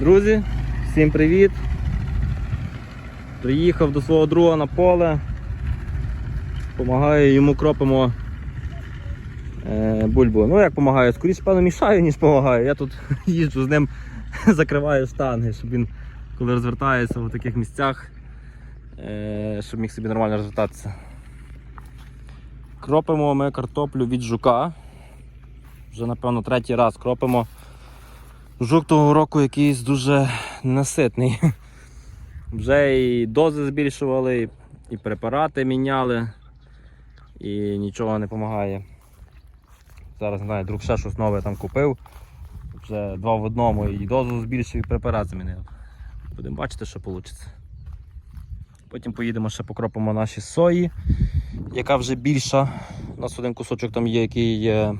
Друзі, всім привіт! Приїхав до свого друга на поле. Помагаю йому кропимо е, бульбу. Ну як допомагаю, скоріше певно мішаю, ніж допомагаю. Я тут їжджу з ним, закриваю штанги, щоб він коли розвертається в таких місцях, е, щоб міг собі нормально розвертатися. Кропимо ми картоплю від жука. Вже напевно третій раз кропимо. Жук того року якийсь дуже неситний. Вже і дози збільшували, і препарати міняли, і нічого не допомагає. Зараз не знаю, друг ще щось нове там купив. Вже два в одному і дозу збільшив, і препарат змінив. Будемо бачити, що вийде. Потім поїдемо ще покропимо наші сої, яка вже більша. У нас один кусочок там є, який є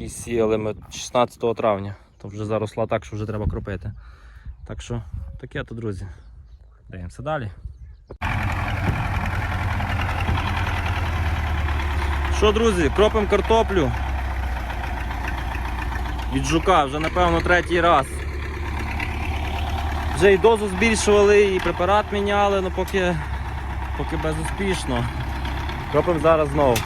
який сіяли ми 16 травня, то вже заросла так, що вже треба кропити. Так що таке то, друзі. Дивимося далі. Що, друзі, кропимо картоплю від жука вже напевно третій раз. Вже і дозу збільшували, і препарат міняли, але поки, поки безуспішно. Кропимо зараз знову.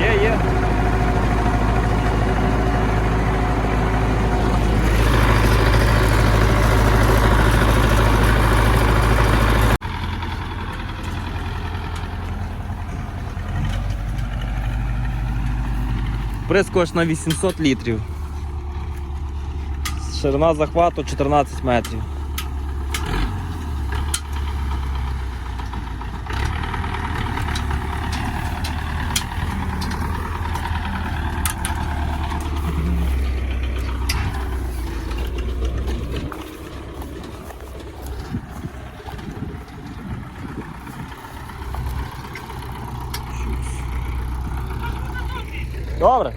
Є, є. Прискоч на 800 літрів. Ширина захвату 14 метрів. Добре.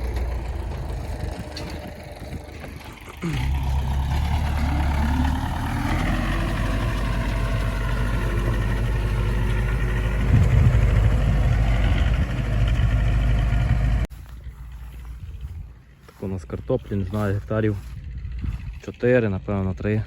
Так у нас картоплі, не знаю, гектарів 4, напевно, 3.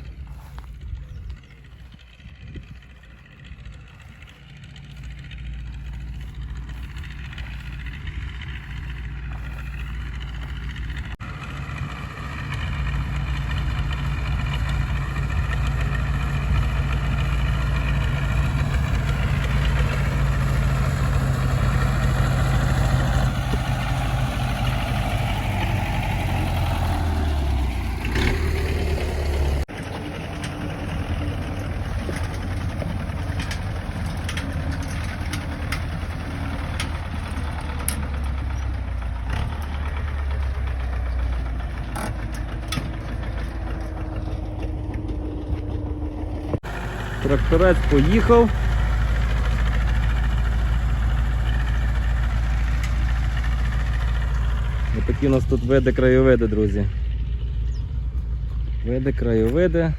Тракторець поїхав. Ось такі у нас тут види краєвиди, друзі. Види, краєвиди.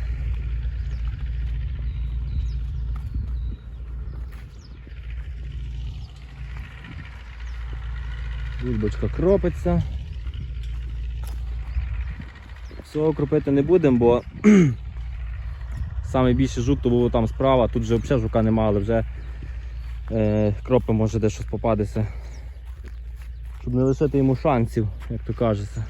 Бульбочка кропиться. Всього кропити не будемо, бо Саме більший жук то було там справа, тут вже взагалі жука немає, але вже е, кропи може де щось попадеться. Щоб не лишити йому шансів, як то кажеться.